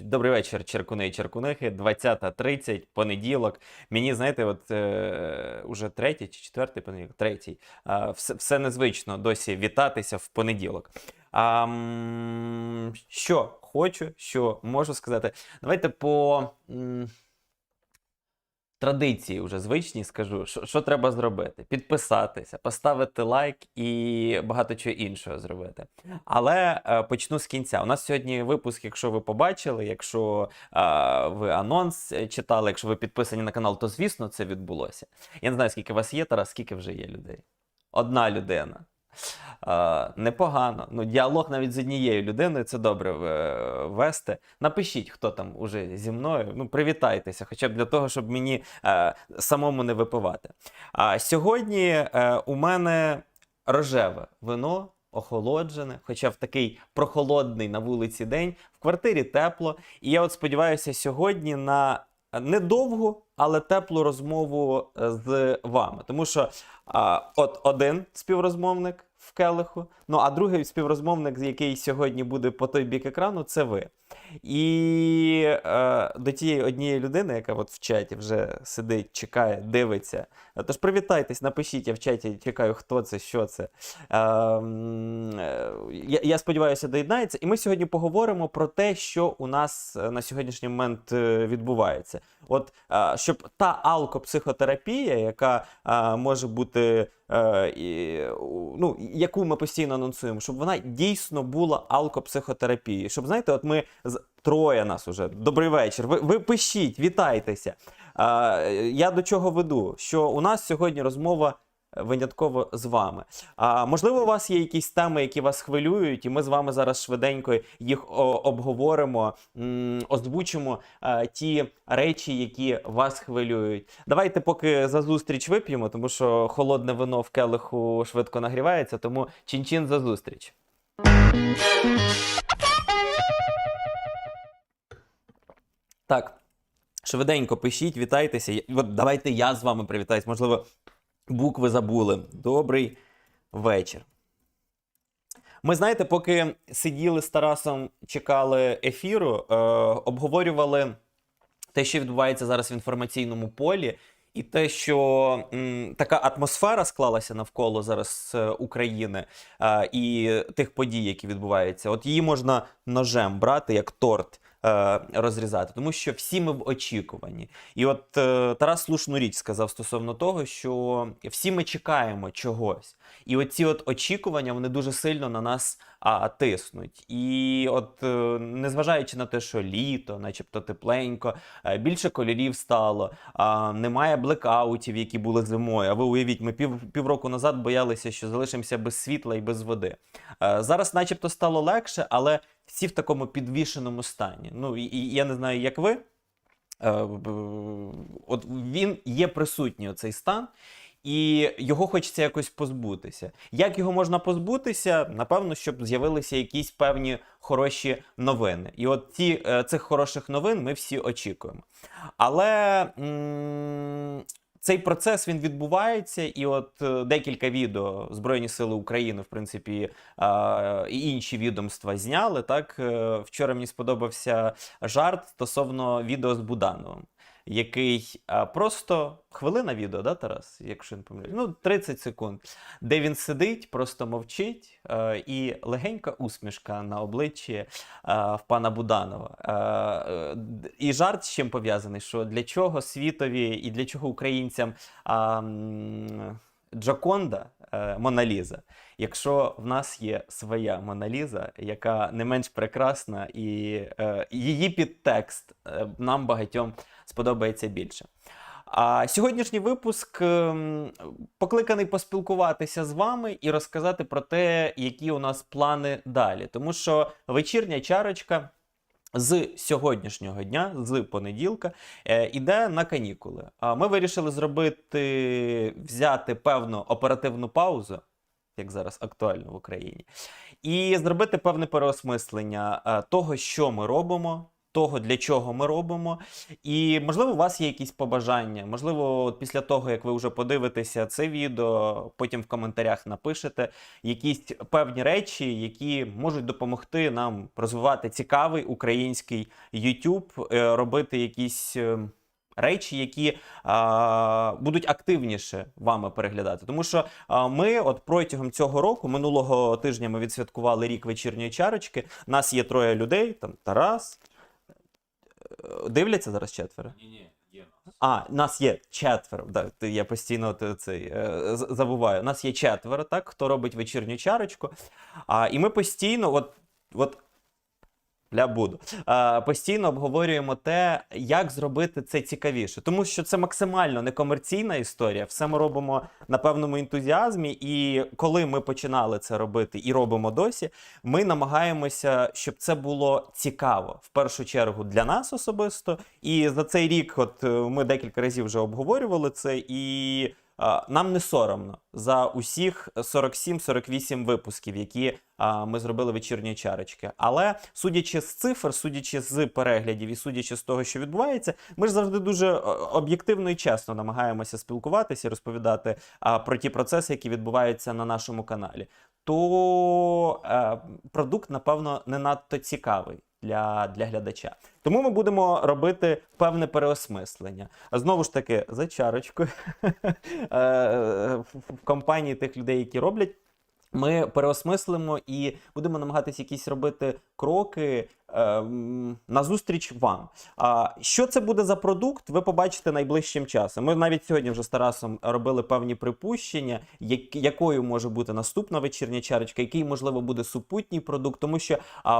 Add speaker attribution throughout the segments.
Speaker 1: Добрий вечір, черкуни і черкунихи. 20.30, понеділок. Мені, знаєте, от е, уже третій чи четвертий понеділок, третій. Е, все, все незвично досі вітатися в понеділок. А, що хочу, що можу сказати. Давайте по м, традиції вже звичній скажу, що, що треба зробити: підписатися, поставити лайк і багато чого іншого зробити. Але е, почну з кінця. У нас сьогодні випуск, якщо ви побачили, якщо е, ви анонс е, читали, якщо ви підписані на канал, то звісно це відбулося. Я не знаю, скільки вас є, Тарас, скільки вже є людей. Одна людина. Е, непогано. Ну, діалог навіть з однією людиною це добре е, вести. Напишіть, хто там уже зі мною. Ну, привітайтеся, хоча б для того, щоб мені е, самому не випивати. А сьогодні е, у мене рожеве вино. Охолоджене, хоча в такий прохолодний на вулиці день, в квартирі тепло. І я от сподіваюся сьогодні на недовгу, але теплу розмову е, з вами. Тому що а, от один співрозмовник в келиху, ну а другий співрозмовник, який сьогодні буде по той бік екрану, це ви. І е, до тієї однієї людини, яка от в чаті вже сидить, чекає, дивиться. Тож привітайтесь, напишіть, я в чаті чекаю, хто це, що це. Е, е, я, сподіваюся, доєднається. І ми сьогодні поговоримо про те, що у нас е, на сьогоднішній момент е, відбувається. От е, щоб та алкопсихотерапія, яка е, може бути, е, і, ну, яку ми постійно анонсуємо, щоб вона дійсно була алкопсихотерапією. Щоб знаєте, от ми троє нас уже. Добрий вечір. Ви, ви пишіть, вітайтеся. Е, я до чого веду? Що у нас сьогодні розмова. Винятково з вами. А можливо, у вас є якісь теми, які вас хвилюють, і ми з вами зараз швиденько їх обговоримо, озвучимо е, ті речі, які вас хвилюють. Давайте поки за зустріч вип'ємо, тому що холодне вино в келиху швидко нагрівається, тому чин-чин за зустріч. Так, швиденько пишіть, вітайтеся. От давайте я з вами привітаюсь. Можливо, букви забули. Добрий вечір. Ми знаєте, поки сиділи з Тарасом, чекали ефіру, е, обговорювали те, що відбувається зараз в інформаційному полі, і те, що м, така атмосфера склалася навколо зараз е, України е, і тих подій, які відбуваються. От її можна ножем брати як торт. Е, Розрізати, тому що всі ми в очікуванні. І от е, Тарас слушну річ сказав стосовно того, що всі ми чекаємо чогось. І оці от очікування вони дуже сильно на нас а, тиснуть. І от, е, незважаючи на те, що літо, начебто тепленько, е, більше кольорів стало, а, немає блекаутів, які були зимою. А ви уявіть, ми пів, півроку назад боялися, що залишимося без світла і без води. Е, зараз, начебто, стало легше, але всі в такому підвішеному стані. Ну і, і я не знаю, як ви. Е, От він є присутній цей стан, і його хочеться якось позбутися. Як його можна позбутися? Напевно, щоб з'явилися якісь певні хороші новини. І от ці, е, цих хороших новин ми всі очікуємо. Але м- цей процес він відбувається, і от е, декілька відео Збройні Сили України, в принципі, е, і інші відомства зняли. Так Е, вчора мені сподобався жарт стосовно відео з Будановим, який просто хвилина відео, да, Тарас? Якщо не помиляюсь, ну 30 секунд, де він сидить, просто мовчить, і легенька усмішка на обличчі в пана Буданова. І жарт з чим пов'язаний, що для чого світові і для чого українцям а, Джоконда, е, Моналіза, якщо в нас є своя Моналіза, яка не менш прекрасна, і е, її підтекст е, нам багатьом сподобається більше. А сьогоднішній випуск ем, покликаний поспілкуватися з вами і розказати про те, які у нас плани далі. Тому що вечірня чарочка. З сьогоднішнього дня, з понеділка, е, іде на канікули. Ми вирішили зробити, взяти певну оперативну паузу, як зараз актуально в Україні, і зробити певне переосмислення е, того, що ми робимо, того, для чого ми робимо. І можливо, у вас є якісь побажання. Можливо, після того, як ви вже подивитеся це відео, потім в коментарях напишете якісь певні речі, які можуть допомогти нам розвивати цікавий український YouTube, е, робити якісь. е, Речі, які а, будуть активніше вами переглядати, тому що а, ми, от протягом цього року, минулого тижня, ми відсвяткували рік вечірньої чарочки. Нас є троє людей, там Тарас. Дивляться зараз четверо?
Speaker 2: Ні, ні, є нас.
Speaker 1: А, нас є четверо. Да, я постійно цей, е, забуваю. Нас є четверо, так, хто робить вечірню чарочку. А, і ми постійно, от, от Ля буду. А, постійно обговорюємо те, як зробити це цікавіше. Тому що це максимально некомерційна історія. Все ми робимо на певному ентузіазмі. І коли ми починали це робити і робимо досі, ми намагаємося, щоб це було цікаво в першу чергу для нас особисто. І за цей рік, от е, ми декілька разів вже обговорювали це, і нам не соромно за усіх 47-48 випусків, які ми зробили вечірні чарочки. Але судячи з цифр, судячи з переглядів і судячи з того, що відбувається, ми ж завжди дуже е, об'єктивно і чесно намагаємося спілкуватися і розповідати про ті процеси, які відбуваються на нашому каналі. То е, продукт, напевно, не надто цікавий. Для, для глядача. Тому ми будемо робити певне переосмислення. Знову ж таки, за чарочкою е, в компанії тих людей, які роблять, ми переосмислимо і будемо намагатися якісь робити кроки назустріч вам. А що це буде за продукт, ви побачите найближчим часом. Ми навіть сьогодні вже з Тарасом робили певні припущення, якою може бути наступна вечірня чарочка, який можливо буде супутній продукт, тому що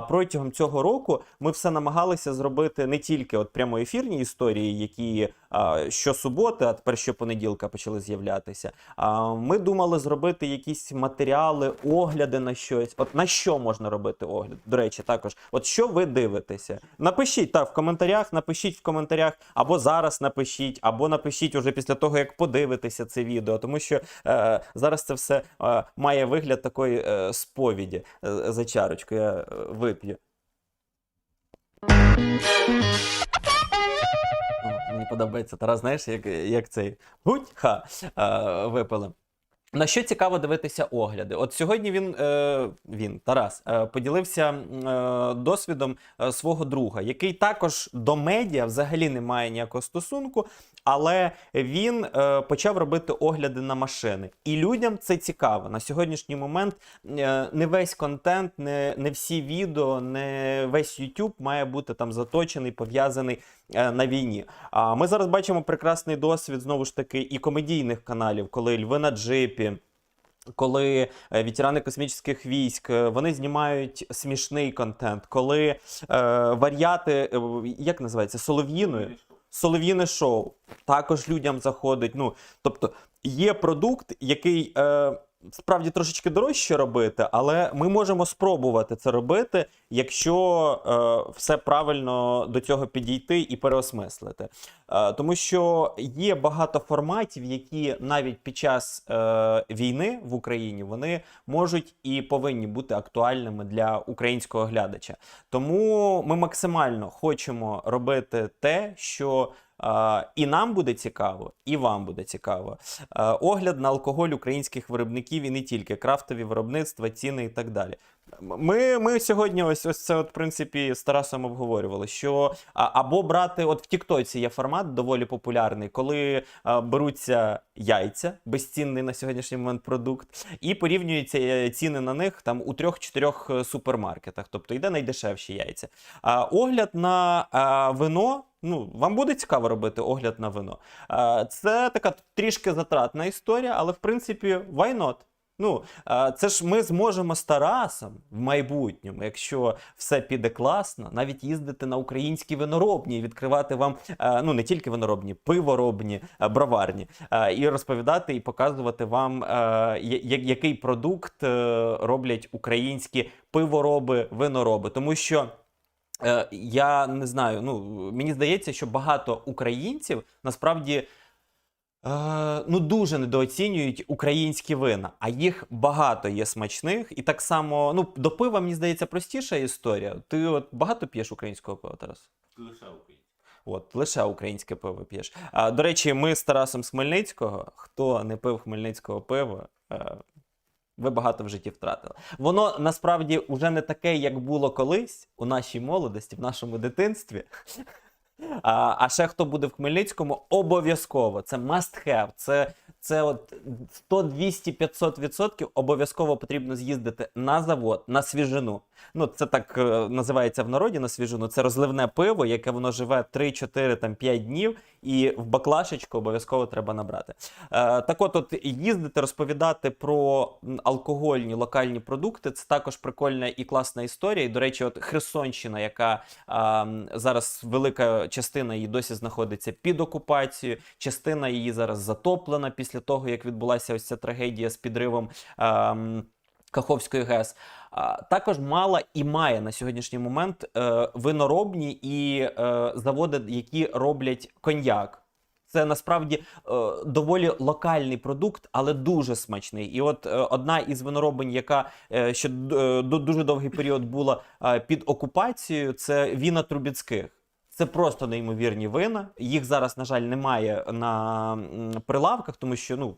Speaker 1: протягом цього року ми все намагалися зробити не тільки от прямоефірні історії, які а, щосуботи, а тепер щопонеділка почали з'являтися. А, ми думали зробити якісь матеріали, огляди на щось. От на що можна робити огляд? До речі, також, от що ви дивитеся? Напишіть так в коментарях, напишіть в коментарях, або зараз напишіть, або напишіть уже після того, як подивитеся це відео, тому що е, зараз це все е, має вигляд такої е, сповіді е, за чарочку. Я е, вип'ю. Мені подобається Тарас, знаєш, як, як цей гудь-ха е, випили. На що цікаво дивитися огляди? От сьогодні він, е, він Тарас, е, поділився е, досвідом е, свого друга, який також до медіа взагалі не має ніякого стосунку, але він е, почав робити огляди на машини. І людям це цікаво. На сьогоднішній момент е, не весь контент, не, не всі відео, не весь YouTube має бути там заточений, пов'язаний е, на війні. А ми зараз бачимо прекрасний досвід знову ж таки і комедійних каналів, коли Льви на джипі. Коли е, ветерани космічних військ е, вони знімають смішний контент, коли е, варіати, е, як називається, солов'їною, солов'їне шоу також людям заходить. Ну, тобто є продукт, який е, справді трошечки дорожче робити, але ми можемо спробувати це робити, якщо е, все правильно до цього підійти і переосмислити. Е, тому що є багато форматів, які навіть під час е, війни в Україні вони можуть і повинні бути актуальними для українського глядача. Тому ми максимально хочемо робити те, що і нам буде цікаво, і вам буде цікаво. Огляд на алкоголь українських виробників і не тільки крафтові виробництва, ціни і так далі. Ми, ми сьогодні ось ось це, от, в принципі, з Тарасом обговорювали, що або брати, от в Тіктоці є формат доволі популярний, коли а, беруться яйця, безцінний на сьогоднішній момент продукт, і порівнюються е, ціни на них там у трьох-чотирьох е, супермаркетах, тобто йде найдешевші яйця. А огляд на а, вино. Ну, вам буде цікаво робити огляд на вино. Це така трішки затратна історія, але в принципі, why not? Ну, це ж ми зможемо з Тарасом в майбутньому, якщо все піде класно, навіть їздити на українські виноробні і відкривати вам ну не тільки виноробні, пиворобні, броварні, і розповідати і показувати вам, який продукт е, роблять українські пивороби, винороби, тому що. Е, я не знаю, ну мені здається, що багато українців насправді Е, ну, дуже недооцінюють українські вина, а їх багато є смачних. І так само, ну, до пива, мені здається, простіша історія. Ти от багато п'єш українського пива, Тарас?
Speaker 2: Лише українське.
Speaker 1: От, лише українське пиво п'єш. А, до речі, ми з Тарасом з Хмельницького, хто не пив хмельницького пива, е, ви багато в житті втратили. Воно насправді вже не таке, як було колись у нашій молодості, в нашому дитинстві. А, а ще хто буде в Хмельницькому, обов'язково. Це must have. Це, це от 100, 200, 500 відсотків обов'язково потрібно з'їздити на завод, на свіжину. Ну, це так е, називається в народі на свіжину. Це розливне пиво, яке воно живе 3, 4, там, 5 днів, і в баклашечку обов'язково треба набрати. Е, так от, от їздити, розповідати про алкогольні локальні продукти, це також прикольна і класна історія. І, до речі, от Херсонщина, яка м, зараз велика частина її досі знаходиться під окупацією, частина її зараз затоплена після того, як відбулася ось ця трагедія з підривом. А, Каховської ГЕС також мала і має на сьогоднішній момент е, виноробні і е, заводи, які роблять коньяк. Це насправді е, доволі локальний продукт, але дуже смачний. І от е, одна із виноробень, яка е, ще е, дуже довгий період була е, під окупацією, це віна Трубіцьких. Це просто неймовірні вина. Їх зараз, на жаль, немає на прилавках, тому що ну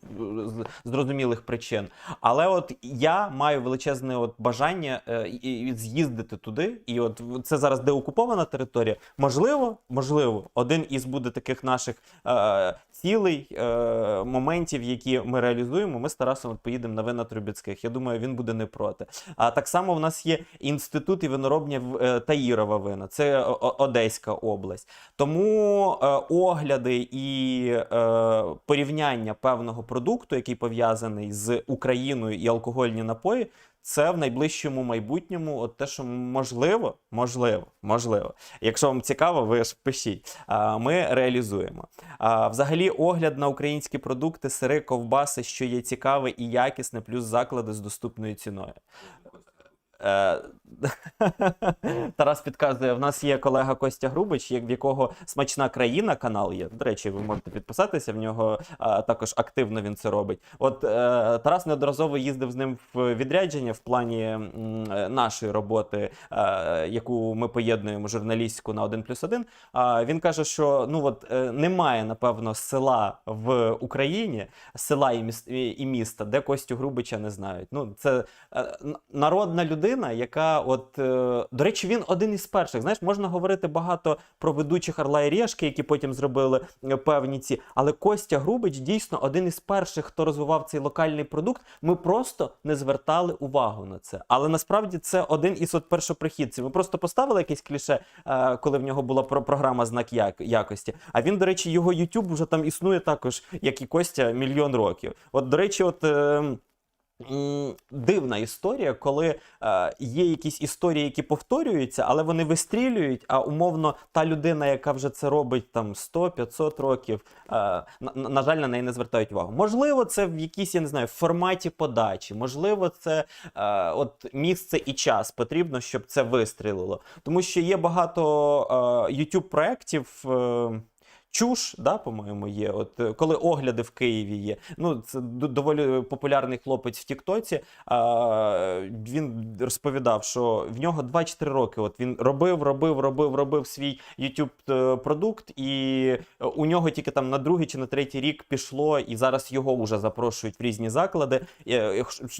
Speaker 1: з зрозумілих причин. Але от я маю величезне от бажання е, з'їздити туди. І от це зараз деокупована територія. Можливо, можливо, один із буде таких наших е, цілей, е, моментів, які ми реалізуємо. Ми з Тарасом поїдемо на вина Трубіцьких. Я думаю, він буде не проти. А так само в нас є інститут і виноробня е, Таїрова вина. Це О- Одеська область. Тому е, огляди і е, порівняння певного продукту, який пов'язаний з Україною і алкогольні напої. Це в найближчому майбутньому, от те, що можливо, можливо, можливо. Якщо вам цікаво, ви ж пишіть. Ми реалізуємо. Взагалі, огляд на українські продукти, сири, ковбаси, що є цікаве і якісне, плюс заклади з доступною ціною. Е, Тарас підказує, в нас є колега Костя Грубич, в якого смачна країна канал є. До речі, ви можете підписатися в нього. Також активно він це робить. От е, Тарас неодноразово їздив з ним в відрядження в плані е, нашої роботи, яку ми поєднуємо журналістську на 1 плюс 1. А він каже, що ну от немає, напевно, села в Україні, села і, міс- і- і міста, де Костю Грубича не знають. Ну, це народна людина, яка, от, е, до речі, він один із перших. Знаєш, можна говорити багато про ведучих Орла і Решки, які потім зробили е, певні ці. Але Костя Грубич дійсно один із перших, хто розвивав цей локальний продукт. Ми просто не звертали увагу на це. Але насправді це один із от першоприхідців. Ми просто поставили якесь кліше, е, коли в нього була про- програма знак як- якості. А він, до речі, його YouTube вже там існує також, як і Костя, мільйон років. От, до речі, от. е, Дивна історія, коли е, є якісь історії, які повторюються, але вони вистрілюють. А умовно, та людина, яка вже це робить там 100-500 років, е, на, на- жаль, на неї не звертають увагу. Можливо, це в якійсь, я не знаю, форматі подачі, можливо, це е, от місце і час потрібно, щоб це вистрілило. Тому що є багато е, youtube проєктів. Е, Чуш, да, по-моєму, є. От е, коли огляди в Києві є. Ну, це доволі популярний хлопець в Тіктоці. А, він розповідав, що в нього 2-4 роки. От він робив, робив, робив, робив свій YouTube е, продукт, і е, у нього тільки там на другий чи на третій рік пішло, і зараз його вже запрошують в різні заклади.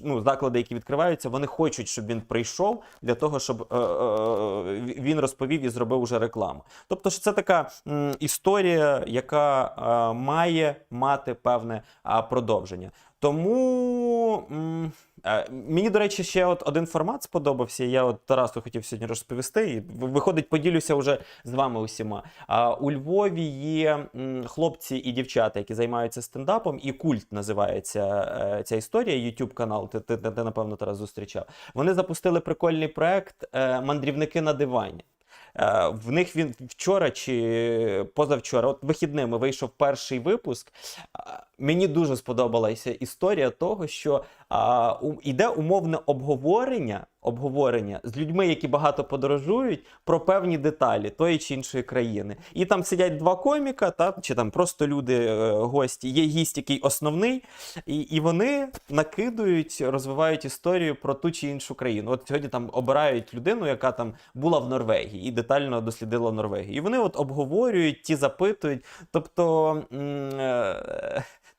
Speaker 1: Ну, заклади, які відкриваються, вони хочуть, щоб він прийшов для того, щоб е, е, він розповів і зробив уже рекламу. Тобто, ж це така м, історія, яка е, має мати певне а, продовження. Тому е, мені, до речі, ще от один формат сподобався. Я от Тарасу хотів сьогодні розповісти. І виходить, поділюся вже з вами усіма. А, у Львові є м, хлопці і дівчата, які займаються стендапом, і культ називається е, ця історія. YouTube канал. Ти, ти, ти, ти, напевно, Тарас зустрічав. Вони запустили прикольний проект е, Мандрівники на дивані. Е, В них він вчора чи позавчора, от вихідними вийшов перший випуск. Мені дуже сподобалася історія того, що а, у, іде умовне обговорення, обговорення з людьми, які багато подорожують, про певні деталі тої чи іншої країни. І там сидять два коміка, та, чи там просто люди, е, гості. Є гість, який основний, і, і вони накидують, розвивають історію про ту чи іншу країну. От сьогодні там обирають людину, яка там була в Норвегії і детально дослідила Норвегію. І вони от обговорюють, ті запитують. Тобто.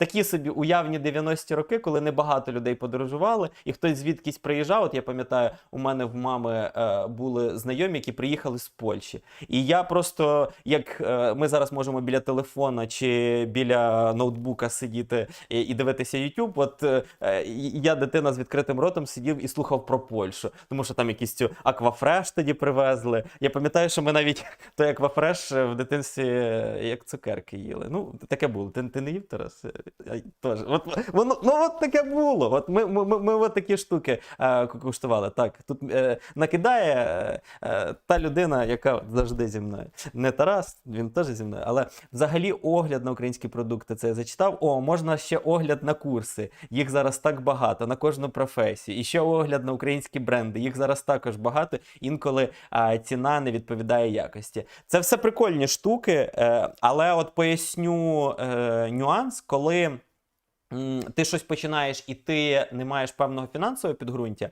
Speaker 1: Е, Такі собі уявні 90-ті роки, коли небагато людей подорожували, і хтось звідкись приїжджав. От я пам'ятаю, у мене в мами е, були знайомі, які приїхали з Польщі. І я просто, як е, ми зараз можемо біля телефона чи біля ноутбука сидіти і, і дивитися YouTube, от е, е, я дитина з відкритим ротом сидів і слухав про Польщу, тому що там якісь цю аквафреш тоді привезли. Я пам'ятаю, що ми навіть той аквафреш в дитинстві е, як цукерки їли. Ну, таке було. Ти, ти не їв Тарас? Я теж. От, воно, ну от таке було. От ми, ми, ми, ми от такі штуки е, куштували. Так, тут е, накидає е, е, та людина, яка завжди зі мною. Не Тарас, він теж зі мною. Але взагалі огляд на українські продукти це я зачитав. О, можна ще огляд на курси. Їх зараз так багато, на кожну професію. І ще огляд на українські бренди. Їх зараз також багато. Інколи а, ціна не відповідає якості. Це все прикольні штуки, е, але от поясню е, нюанс, коли. М, Ти щось починаєш і ти не маєш певного фінансового підґрунтя.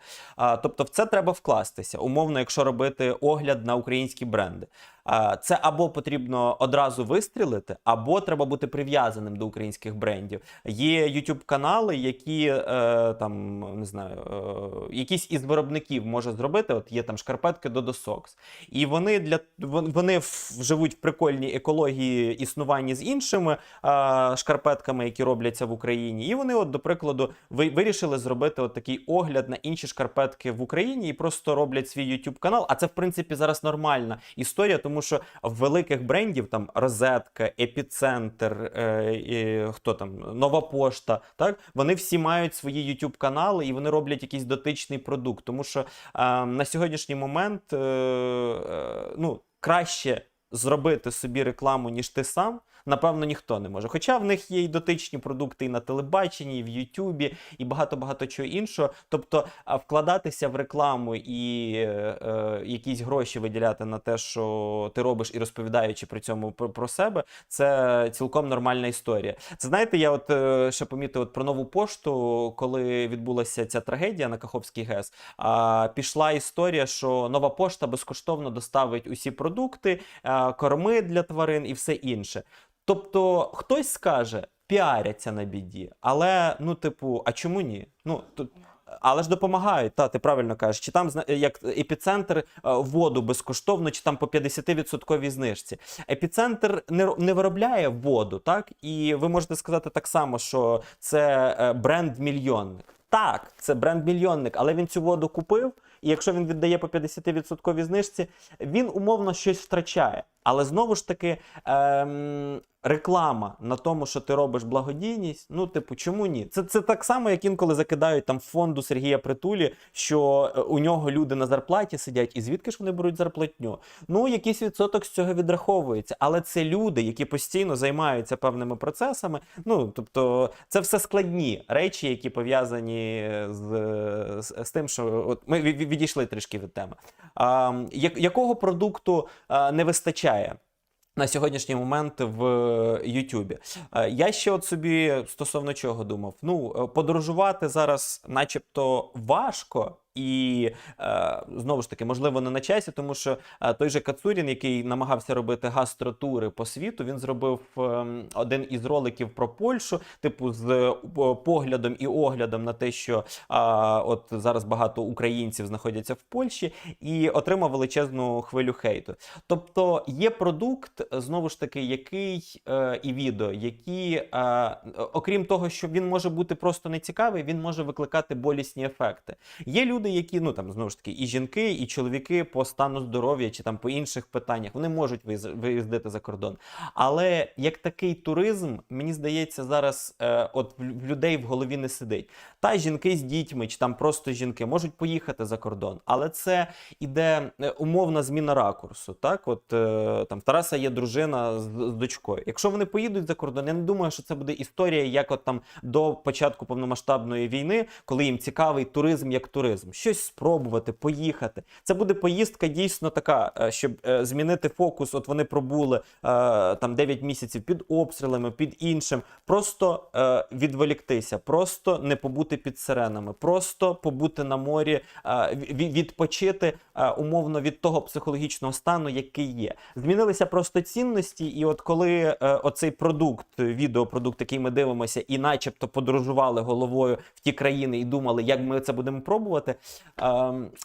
Speaker 1: Тобто в це треба вкластися. Умовно, якщо робити огляд на українські бренди. Це або потрібно одразу вистрілити, або треба бути прив'язаним до українських брендів. Є youtube канали, які е, там не знаю, е, якісь із виробників може зробити. От є там шкарпетки Dodo Socks. І вони для вон- вони живуть в прикольній екології існуванні з іншими шкарпетками, які робляться в Україні. І вони, от, до прикладу, ви, вирішили зробити от такий огляд на інші шкарпетки в Україні і просто роблять свій YouTube канал. А це, в принципі, зараз нормальна історія, тому що в великих брендів там Розетка, Епіцентр, е, і, хто там, Нова Пошта, так вони всі мають свої YouTube канали і вони роблять якийсь дотичний продукт. Тому що е, на сьогоднішній момент е, е, ну, краще зробити собі рекламу, ніж ти сам. Напевно, ніхто не може. Хоча в них є і дотичні продукти і на телебаченні, і в Ютубі, і багато-багато чого іншого. Тобто, вкладатися в рекламу і е, е, якісь гроші виділяти на те, що ти робиш, і розповідаючи при цьому про, про себе, це цілком нормальна історія. Це знаєте, я от е, ще помітив от про нову пошту, коли відбулася ця трагедія на Каховській ГЕС. А, пішла історія, що нова пошта безкоштовно доставить усі продукти, а, корми для тварин і все інше. Тобто хтось скаже, піаряться на біді, але ну, типу, а чому ні? Ну тут. Але ж допомагають, та ти правильно кажеш. Чи там як епіцентр е, воду безкоштовно, чи там по 50% знижці. Епіцентр не, не виробляє воду, так? І ви можете сказати так само, що це е, бренд-мільйонник. Так, це бренд-мільйонник, але він цю воду купив, і якщо він віддає по 50% знижці, він умовно щось втрачає. Але знову ж таки, ем, реклама на тому, що ти робиш благодійність, ну, типу, чому ні? Це, це так само, як інколи закидають там фонду Сергія Притулі, що е, у нього люди на зарплаті сидять, і звідки ж вони беруть зарплатню? Ну, якийсь відсоток з цього відраховується. Але це люди, які постійно займаються певними процесами. Ну, тобто, це все складні речі, які пов'язані з, з, з тим, що от ми ві- ві- відійшли трішки від теми. А, як, якого продукту а, не вистачає? На сьогоднішній момент в Ютубі. Е, Я ще от собі стосовно чого думав: ну, е, подорожувати зараз, начебто, важко. І е, знову ж таки, можливо, не на часі, тому що е, той же Кацурін, який намагався робити гастротури по світу, він зробив ем, один із роликів про Польщу, типу, з е, поглядом і оглядом на те, що а, от зараз багато українців знаходяться в Польщі, і отримав величезну хвилю хейту. Тобто є продукт, знову ж таки, який е, і відео, які, е, окрім того, що він може бути просто нецікавий, він може викликати болісні ефекти. Є люди, люди, які ну там знову ж таки і жінки, і чоловіки по стану здоров'я чи там по інших питаннях, вони можуть виїз- виїздити за кордон. Але як такий туризм, мені здається, зараз е, от в людей в голові не сидить. Та жінки з дітьми, чи там просто жінки можуть поїхати за кордон, але це іде е, умовна зміна ракурсу. Так, от е, там в Тараса є дружина з, з дочкою. Якщо вони поїдуть за кордон, я не думаю, що це буде історія, як от там до початку повномасштабної війни, коли їм цікавий туризм як туризм, щось спробувати, поїхати. Це буде поїздка дійсно така, е, щоб е, змінити фокус. От вони пробули е, там 9 місяців під обстрілами, під іншим. Просто відволіктися, просто не побути під сиренами, просто побути на морі, відпочити умовно від того психологічного стану, який є. Змінилися просто цінності, і от коли оцей продукт, відеопродукт, який ми дивимося, і начебто подорожували головою в ті країни і думали, як ми це будемо пробувати,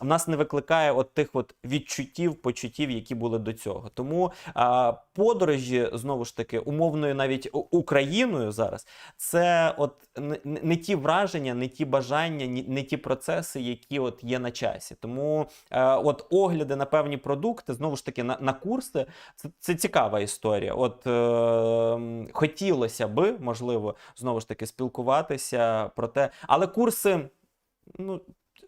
Speaker 1: в нас не викликає от тих от відчуттів, почуттів, які були до цього. Тому е, подорожі знову ж таки умовною навіть Україною зараз це от не, ті враження, не ті бажання, не ті процеси, які от є на часі. Тому е, от огляди на певні продукти, знову ж таки, на, на курси, це, це цікава історія. От е, хотілося би, можливо, знову ж таки спілкуватися про те, але курси, ну.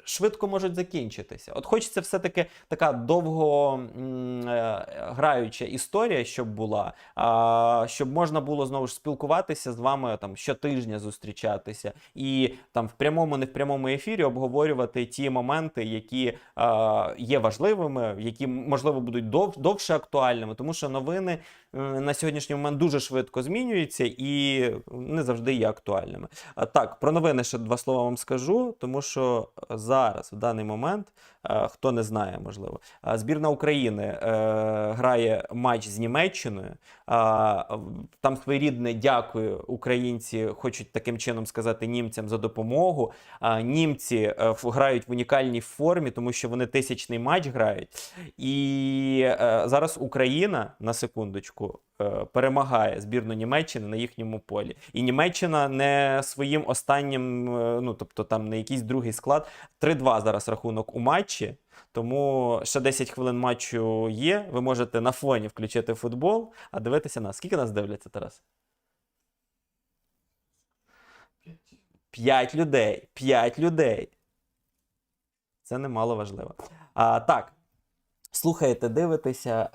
Speaker 1: Швидко можуть закінчитися. От хочеться все-таки така довго е, граюча історія, щоб була, а, щоб можна було знову ж спілкуватися з вами там щотижня зустрічатися і там в прямому, не в прямому ефірі обговорювати ті моменти, які а, є важливими, які можливо будуть дов, довше актуальними, тому що новини на сьогоднішній момент дуже швидко змінюються і не завжди є актуальними. А, так, про новини ще два слова вам скажу, тому що зараз, в даний момент, хто не знає, можливо, е, збірна України е, грає матч з Німеччиною. Там своєрідне дякую українці хочуть таким чином сказати німцям за допомогу. Німці е, грають в унікальній формі, тому що вони тисячний матч грають. І е, зараз Україна на секундочку е, перемагає збірну Німеччини на їхньому полі. І Німеччина не своїм останнім, е, ну тобто там не якийсь другий склад. 3-2 зараз рахунок у матчі. Тому ще 10 хвилин матчу є. Ви можете на фоні включити футбол, а дивитися нас. Скільки нас дивляться, Тарас? П'ять людей. П'ять людей. Це немало важливо. А, так. Слухаєте, дивитеся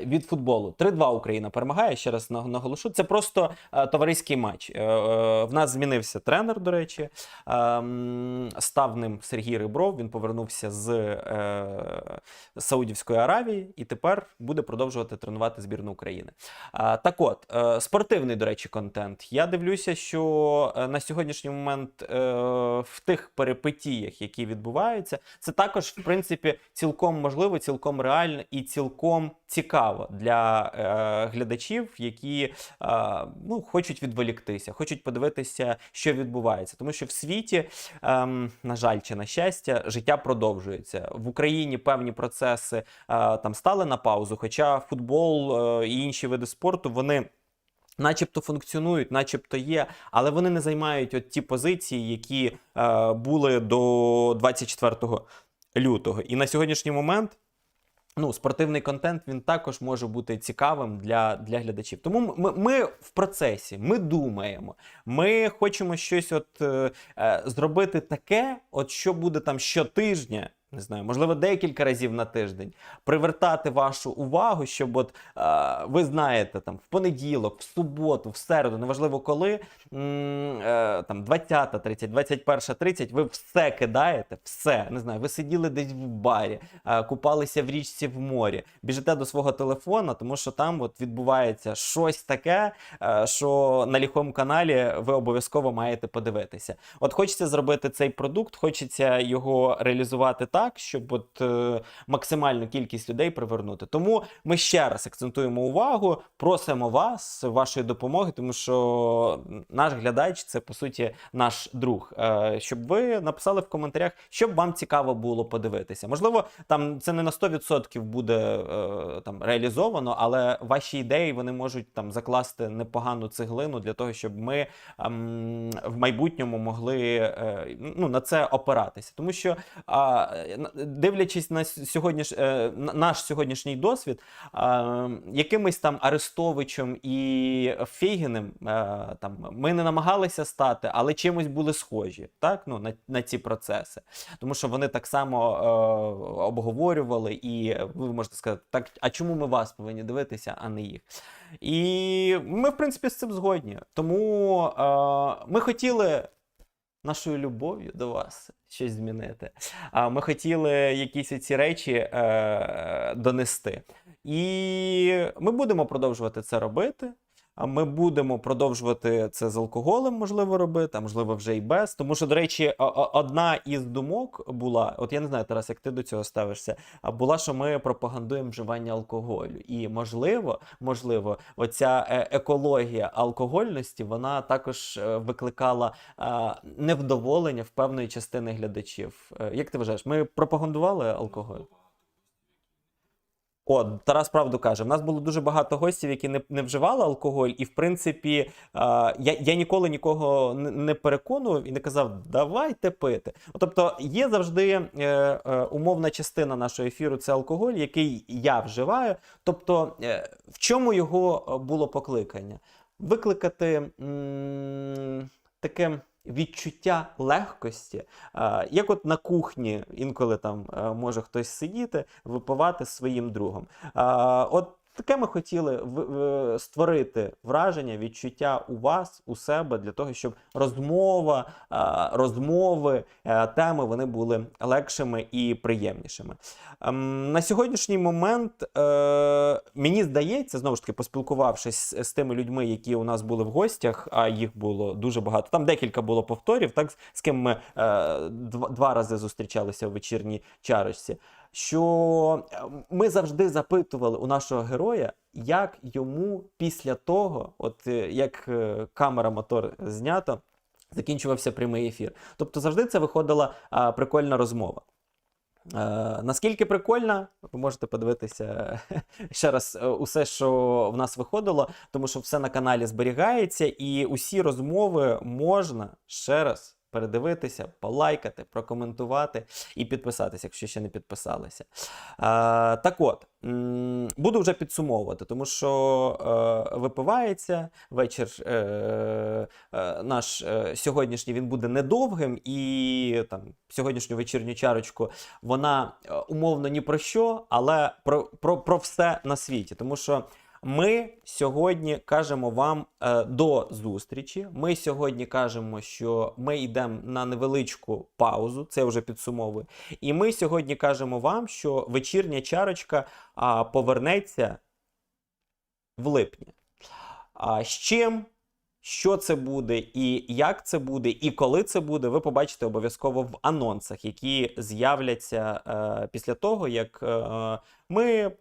Speaker 1: е, від футболу. 3-2 Україна перемагає. Ще раз на- наголошу. Це просто е, товариський матч. Е, е, в нас змінився тренер, до речі. Ем, став ним Сергій Рибров. Він повернувся з е, Саудівської Аравії і тепер буде продовжувати тренувати збірну України. А, так от, е, спортивний, до речі, контент. Я дивлюся, що е, на сьогоднішній момент е, в тих перипетіях, які відбуваються, це також, в принципі, цілком можливо, цілком реально і цілком цікаво для е, глядачів, які е, ну, хочуть відволіктися, хочуть подивитися, що відбувається. Тому що в світі, ем, на жаль, чи на щастя, життя продовжується. В Україні певні процеси е, там стали на паузу, хоча футбол е, і інші види спорту вони. Начебто функціонують, начебто є, але вони не займають от ті позиції, які е, були до 24 лютого. І на сьогоднішній момент ну, спортивний контент він також може бути цікавим для, для глядачів. Тому ми, ми в процесі, ми думаємо, ми хочемо щось от, е, е, зробити таке, от що буде там щотижня. Не знаю, можливо, декілька разів на тиждень привертати вашу увагу, щоб от е, ви знаєте, там в понеділок, в суботу, в середу, неважливо коли, м, е, там 20.30, 21.30, ви все кидаєте, все не знаю. Ви сиділи десь в барі, е, купалися в річці в морі, біжите до свого телефона, тому що там от відбувається щось таке, е, що на ліхому каналі ви обов'язково маєте подивитися. От хочеться зробити цей продукт, хочеться його реалізувати так, щоб от е, максимальну кількість людей привернути. Тому ми ще раз акцентуємо увагу, просимо вас, вашої допомоги, тому що наш глядач це по суті наш друг. Е, щоб ви написали в коментарях, що б вам цікаво було подивитися. Можливо, там це не на 100% буде е, там реалізовано, але ваші ідеї вони можуть там закласти непогану цеглину для того, щоб ми ем, в майбутньому могли е, ну, на це опиратися. Тому що а, дивлячись на сьогодніш, е, наш сьогоднішній досвід, а, якимось там Арестовичем і Фейгіним е, там ми не намагалися стати, але чимось були схожі, так ну на, на ці процеси, тому що вони так само е, обговорювали, і ви можете сказати, так а чому ми вас повинні дивитися, а не їх? І ми, в принципі, з цим згодні. Тому ми хотіли нашою любов'ю до вас щось змінити. А ми хотіли якісь ці речі е, донести. І ми будемо продовжувати це робити. А ми будемо продовжувати це з алкоголем, можливо, робити, а можливо, вже і без. Тому що, до речі, одна із думок була: от я не знаю, Тарас, як ти до цього ставишся, а була, що ми пропагандуємо вживання алкоголю. І можливо, можливо, оця е, екологія алкогольності вона також е, викликала невдоволення в певної частини глядачів. Е, Як ти вважаєш, ми пропагандували алкоголь? О, Тарас правду каже. В нас було дуже багато гостів, які не, не вживали алкоголь, і в принципі, е, я, я ніколи нікого не, переконував і не казав, давайте пити. Тобто є завжди е, е, умовна частина нашого ефіру це алкоголь, який я вживаю. Тобто, е, в чому його е, було покликання? Викликати м, таке. Відчуття легкості, е, як от на кухні інколи там е, може хтось сидіти, випивати своїм другом. Е, От таке ми хотіли в- створити враження, відчуття у вас, у себе, для того, щоб розмова, розмови, е, теми вони були легшими і приємнішими. Ем, На сьогоднішній момент е, мені здається, знову ж таки, поспілкувавшись з, тими людьми, які у нас були в гостях, а їх було дуже багато. Там декілька було повторів, так з- ким ми е, два рази зустрічалися в вечірній чарочці. Що е, ми завжди запитували у нашого героя, як йому після того, от е, як е, камера мотор знято, закінчувався прямий ефір. Тобто завжди це виходила а, прикольна розмова. Е, наскільки прикольна, ви можете подивитися ще раз усе, що в нас виходило, тому що все на каналі зберігається, і усі розмови можна ще раз передивитися, полайкати, прокоментувати і підписатися, якщо ще не підписалися. Е, так от, буду вже підсумовувати, тому що е, випивається вечір е, е, наш е, сьогоднішній він буде недовгим, і там сьогоднішню вечірню чарочку вона е, умовно ні про що, але про, про, про все на світі. Тому що ми сьогодні кажемо вам е, до зустрічі. Ми сьогодні кажемо, що ми йдемо на невеличку паузу, це вже підсумовую. І ми сьогодні кажемо вам, що вечірня чарочка а, повернеться в липні. А, з чим? Що це буде, і як це буде, і коли це буде, ви побачите обов'язково в анонсах, які з'являться е, після того, як е, ми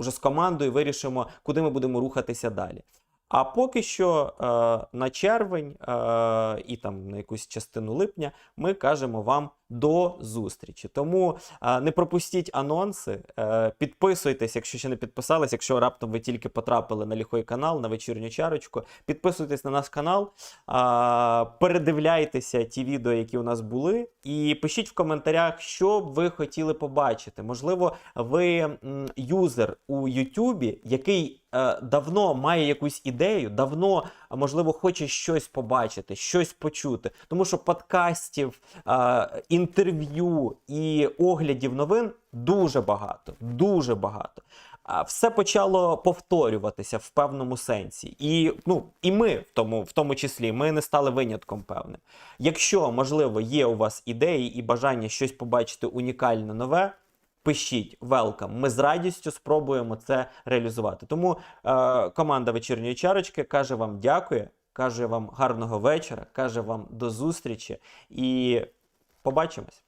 Speaker 1: вже з командою вирішимо, куди ми будемо рухатися далі. А поки що е, на червень е, і там на якусь частину липня ми кажемо вам до зустрічі. Тому е, не пропустіть анонси, е, підписуйтесь, якщо ще не підписались, якщо раптом ви тільки потрапили на ліхой канал, на вечірню чарочку. Підписуйтесь на наш канал, е, передивляйтеся ті відео, які у нас були, і пишіть в коментарях, що б ви хотіли побачити. Можливо, ви юзер у Ютубі, який давно має якусь ідею, давно, а, можливо, хоче щось побачити, щось почути. Тому що подкастів, е, інтерв'ю і оглядів новин дуже багато, дуже багато. Все почало повторюватися в певному сенсі. І, ну, і ми в тому, в тому числі ми не стали винятком певним. Якщо, можливо, є у вас ідеї і бажання щось побачити унікальне нове, пишіть welcome. Ми з радістю спробуємо це реалізувати. Тому е, команда вечірньої чарочки каже вам дякую, каже вам гарного вечора, каже вам до зустрічі і побачимось.